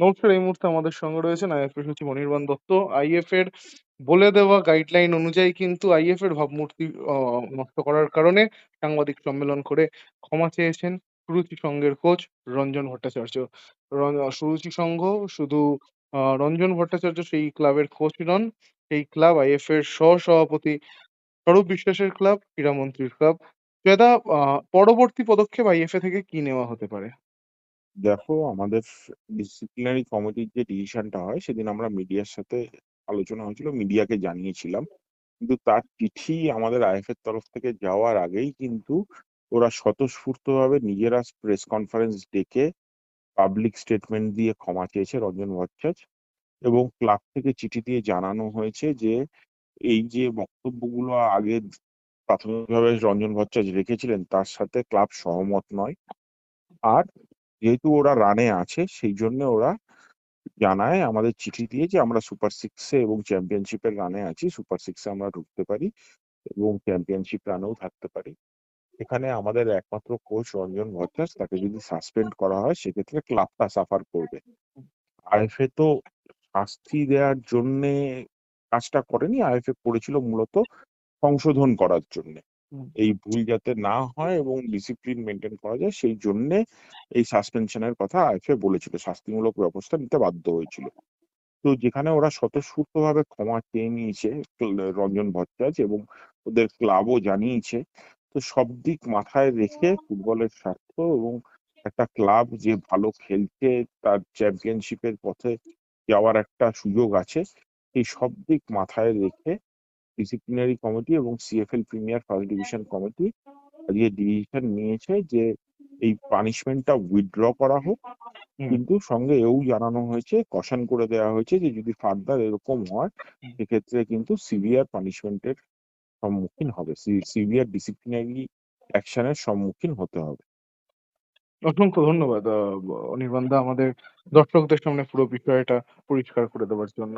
নমস্কার এই মুহূর্তে আমাদের সঙ্গে রয়েছেন আইএফএ সচিব অনির্বাণ দত্ত। আইএফ এর বলে দেওয়া গাইডলাইন অনুযায়ী কিন্তু আইএফ এর ভাবমূর্তি নষ্ট করার কারণে সাংবাদিক সম্মেলন করে ক্ষমা চেয়েছেন সুরুচি সংঘের কোচ রঞ্জন ভট্টাচার্য। সুরুচি সংঘ শুধু রঞ্জন ভট্টাচার্য সেই ক্লাবের কোচ নন সেই ক্লাব আইএফ এর সহ সভাপতি স্বরূপ বিশ্বাসের ক্লাব ক্রীড়ামন্ত্রীর ক্লাব আহ, পরবর্তী পদক্ষেপ আইএফএ থেকে কি নেওয়া হতে পারে? দেখো আমাদের ডিসিপ্লিনারি কমিটির যে ডিসিশনটা হয়, সেদিন আমরা মিডিয়ার সাথে আলোচনা হয়েছিল মিডিয়াকে জানিয়েছিলাম। কিন্তু তার চিঠি আমাদের আইএফ এর তরফ থেকে যাওয়ার আগেই কিন্তু ওরা স্বতঃস্ফূর্তভাবে নিজেরা প্রেস কনফারেন্স ডেকে পাবলিক স্টেটমেন্ট দিয়ে ক্ষমা চেয়েছে রঞ্জন ভট্টাচ এবং ক্লাব থেকে চিঠি দিয়ে জানানো হয়েছে যে, এই যে বক্তব্যগুলো আগে প্রাথমিকভাবে রঞ্জন ভট্টাচ রেখেছিলেন, তার সাথে ক্লাব সহমত নয়। আর যেহেতু ওরা রানে আছে, সেই জন্য ওরা জানায়, আমাদের চিঠি দিয়ে যে আমরা সুপার সিক্সে এবং চ্যাম্পিয়নশিপের রানে আছি সুপার সিক্সে আমরা ঢুকতে পারি এবং চ্যাম্পিয়নশিপ রানেও থাকতে পারি এখানে আমাদের একমাত্র কোচ রঞ্জন ভট্টাচ, তাকে যদি সাসপেন্ড করা হয়, সেক্ষেত্রে ক্লাবটা সাফার করবে আইএফএ তো শাস্তি দেওয়ার জন্যে কাজটা করেনি আইএফএ করেছিল মূলত সংশোধন করার জন্য। এই ভুল যাতে না হয় এবং ডিসিপ্লিন মেনটেন করা যায়, সেই জন্যে এই সাসপেনশনের কথা আইএফএ বলেছিল। শাস্তিমূলক ব্যবস্থা নিতে বাধ্য হয়েছিল। তো যেখানে ওরা স্বতঃস্ফূর্তভাবে ক্ষমা চেয়ে নিয়েছে রঞ্জন ভট্টাচ এবং ওদের ক্লাবও জানিয়েছে। তো সব দিক মাথায় রেখে ফুটবলের স্বার্থ এবং একটা ক্লাব যে ভালো খেলছে, তার চ্যাম্পিয়নশিপের পথে যাওয়ার একটা সুযোগ আছে, এই সব দিক মাথায় রেখে ডিসিপ্লিনারি কমিটি এবং CFL premier first division committee আজকে ডিসিশন নিয়েছে যে এই পানিশমেন্টটা উইথড্র করা হোক। কিন্তু সঙ্গে এও জানানো হয়েছে কশন করে দেওয়া হয়েছে যে যদি ফার্দার এরকম হয় সেক্ষেত্রে কিন্তু সিভিয়ার পানিশমেন্টের সম্মুখীন হবে। সিভিয়ার ডিসিপ্লিনারি অ্যাকশনের সম্মুখীন হতে হবে। অসংখ্য ধন্যবাদ আহ, অনির্বাণ আমাদের দর্শকদের সামনে পুরো বিষয়টা পরিষ্কার করে দেওয়ার জন্য।